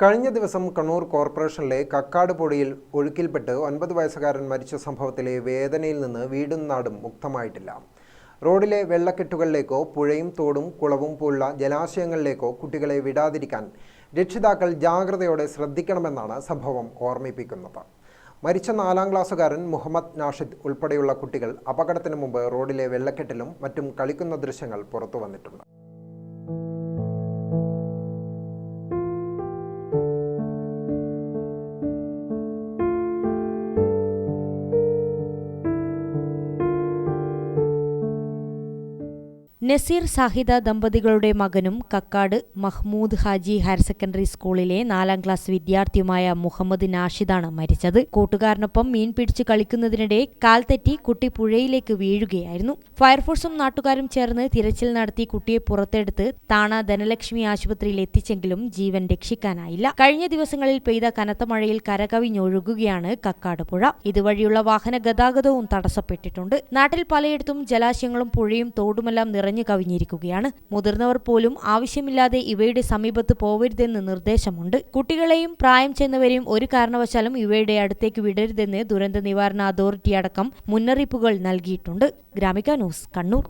കഴിഞ്ഞ ദിവസം കണ്ണൂർ കോർപ്പറേഷനിലെ കക്കാട് പൊടിയിൽ ഒഴുക്കിൽപ്പെട്ട് ഒൻപത് വയസ്സുകാരൻ മരിച്ച സംഭവത്തിലെ വേദനയിൽ നിന്ന് വീടും നാടും മുക്തമായിട്ടില്ല. റോഡിലെ വെള്ളക്കെട്ടുകളിലേക്കോ പുഴയും തോടും കുളവും പോലുള്ള ജലാശയങ്ങളിലേക്കോ കുട്ടികളെ വിടാതിരിക്കാൻ രക്ഷിതാക്കൾ ജാഗ്രതയോടെ ശ്രദ്ധിക്കണമെന്നാണ് സംഭവം ഓർമ്മിപ്പിക്കുന്നത്. മരിച്ച നാലാം ക്ലാസ്സുകാരൻ മുഹമ്മദ് നാഷിദ് ഉൾപ്പെടെയുള്ള കുട്ടികൾ അപകടത്തിന് മുമ്പ് റോഡിലെ വെള്ളക്കെട്ടിലും മറ്റും കളിക്കുന്ന ദൃശ്യങ്ങൾ പുറത്തു വന്നിട്ടുണ്ട് നസീർ സാഹിദ ദമ്പതികളുടെ മകനും കക്കാട് മഹ്മൂദ് ഹാജി ഹയർ സെക്കൻഡറി സ്കൂളിലെ നാലാം ക്ലാസ് വിദ്യാർത്ഥിയുമായ മുഹമ്മദ് നാഷിദാണ് മരിച്ചത്. കൂട്ടുകാരനൊപ്പം മീൻ പിടിച്ച് കളിക്കുന്നതിനിടെ കാൽ തെറ്റി കുട്ടി പുഴയിലേക്ക് വീഴുകയായിരുന്നു. ഫയർഫോഴ്സും നാട്ടുകാരും ചേർന്ന് തിരച്ചിൽ നടത്തി കുട്ടിയെ പുറത്തെടുത്ത് താണ ധനലക്ഷ്മി ആശുപത്രിയിൽ എത്തിച്ചെങ്കിലും ജീവൻ രക്ഷിക്കാനായില്ല. കഴിഞ്ഞ ദിവസങ്ങളിൽ പെയ്ത കനത്ത മഴയിൽ കരകവിഞ്ഞൊഴുകുകയാണ് കക്കാട് പുഴ. ഇതുവഴിയുള്ള വാഹന ഗതാഗതവും തടസ്സപ്പെട്ടിട്ടുണ്ട്. നാട്ടിൽ പലയിടത്തും ജലാശയങ്ങളും പുഴയും തോടുമെല്ലാം നിറഞ്ഞു കവിഞ്ഞിരിക്കുകയാണ്. മുതിർന്നവർ പോലും ആവശ്യമില്ലാതെ ഇവയുടെ സമീപത്ത് പോവരുതെന്ന് നിർദ്ദേശമുണ്ട്. കുട്ടികളെയും പ്രായം ചെന്നവരെയും ഒരു കാരണവശാലും ഇവയുടെ അടുത്തേക്ക് വിടരുതെന്ന് ദുരന്ത നിവാരണ അതോറിറ്റി അടക്കം മുന്നറിയിപ്പുകൾ നൽകിയിട്ടുണ്ട്. ഗ്രാമിക ന്യൂസ് കണ്ണൂർ.